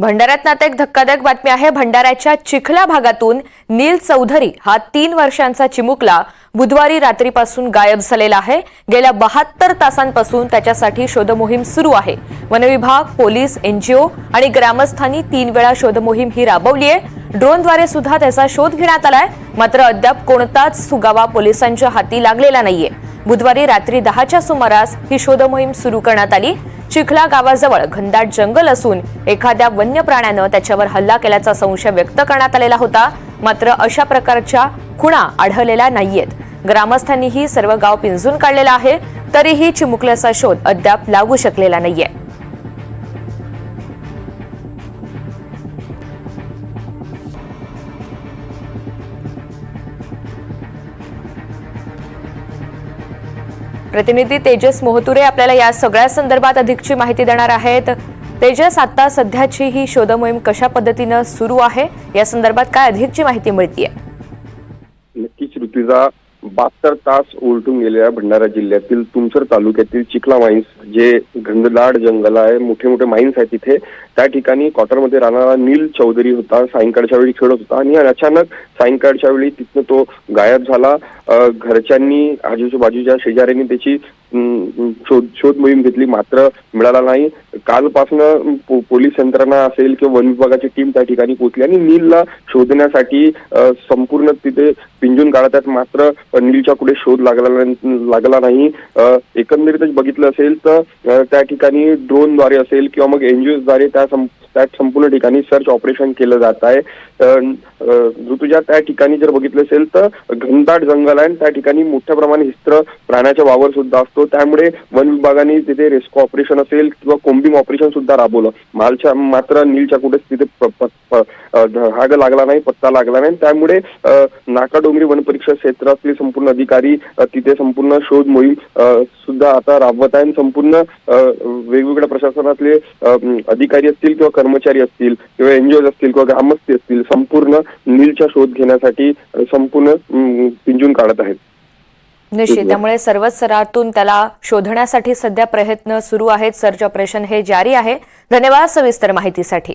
भंडाऱ्यात आता एक धक्कादायक बातमी आहे. भंडाऱ्याच्या चिखला भागातून नील चौधरी हा तीन वर्षांचा चिमुकला बुधवारी रात्रीपासून गायब झालेला आहे. गेल्या बहात्तर तासांपासून त्याच्यासाठी शोधमोहीम सुरू आहे. वनविभाग पोलीस एनजीओ आणि ग्रामस्थांनी तीन वेळा शोधमोहीम ही राबवली आहे. ड्रोनद्वारे सुद्धा त्याचा शोध घेण्यात आलाय. मात्र अद्याप कोणताच सुगावा पोलिसांच्या हाती लागलेला नाहीये. बुधवारी रात्री दहाच्या सुमारास ही शोधमोहीम सुरू करण्यात आली. चिखला गावाजवळ घनदाट जंगल असून एखाद्या वन्य प्राण्यानं त्याच्यावर हल्ला केल्याचा संशय व्यक्त करण्यात आलेला होता. मात्र अशा प्रकारच्या खुणा आढळलेल्या नाहीयेत. ग्रामस्थांनीही सर्व गाव पिंजून काढलेलं आहे. तरीही चिमुकल्याचा शोध अद्याप लागू शकलेला नाहीये. प्रतिनिधी तेजस मोहतुरे आपल्याला या सगळ्या संदर्भात अधिकची माहिती देणार आहेत. तेजस आता सध्याची ही शोध मोहीम कशा पद्धतीनं सुरू आहे? या संदर्भात काय अधिकची माहिती मिळतीये? नक्कीच ऋतुजा. बहात्तर तास उलटून गेलेल्या भंडारा जिल्ह्यातील तुमसर तालुक्यातील चिखला माईन्स जे घनदाट जंगल आहे मोठे मोठे माईन्स आहेत तिथे त्या ठिकाणी क्वार्टरमध्ये राहणारा नील चौधरी होता सायंकाळच्या वेळी खेळत होता आणि अचानक सायंकाळच्या वेळी तिथनं तो गायब झाला. घरच्यांनी आजूबाजूच्या शेजाऱ्यांनी त्याची शोध शोध मोहीम घेतली मात्र मिळाला नाही. कालपासनं पो- पोलीस यंत्रणा असेल किंवा वन विभागाची टीम त्या ठिकाणी पोहोचली आणि नीलला शोधण्यासाठी संपूर्ण तिथे पिंजून काढत आहेत मात्र नीलच्या कुठे शोध लागला नाही- लागला नाही. एकंदरीतच बघितलं असेल तर त्या ठिकाणी ड्रोनद्वारे असेल किंवा मग एनजीओद्वारे त्या त्या संपूर्ण ठिकाणी सर्च ऑपरेशन केलं जात आहे. ऋतुजा त्या ठिकाणी जर बघितलं असेल तर घनदाट जंगल आहे आणि त्या ठिकाणी मोठ्या प्रमाणात हिस्त्र प्राण्याचा वावर सुद्धा असतो. त्यामुळे वन विभागाने तिथे रेस्क्यू ऑपरेशन असेल किंवा कोम्बिंग ऑपरेशन सुद्धा राबवलं. मालच्या मात्र नीलच्या कुठेच तिथे हाग लागला नाही पत्ता लागला नाही. त्यामुळे नाकाडोंगरी वन परीक्षा क्षेत्रातले संपूर्ण अधिकारी तिथे संपूर्ण शोध मोहीम सुद्धा आता राबवत आहे आणि संपूर्ण वेगवेगळ्या प्रशासनातले अधिकारी असतील किंवा कर्मचारी असतील किंवा एनजीओ असतील किंवा ग्रामस्थ असतील संपूर्ण नीलचा शोध घेण्यासाठी संपूर्ण पिंजून काढत आहेत. निश्चित. त्यामुळे सर्वच स्तरातून त्याला शोधण्यासाठी सध्या प्रयत्न सुरू आहेत. सर्च ऑपरेशन हे जारी आहे. धन्यवाद सविस्तर माहितीसाठी.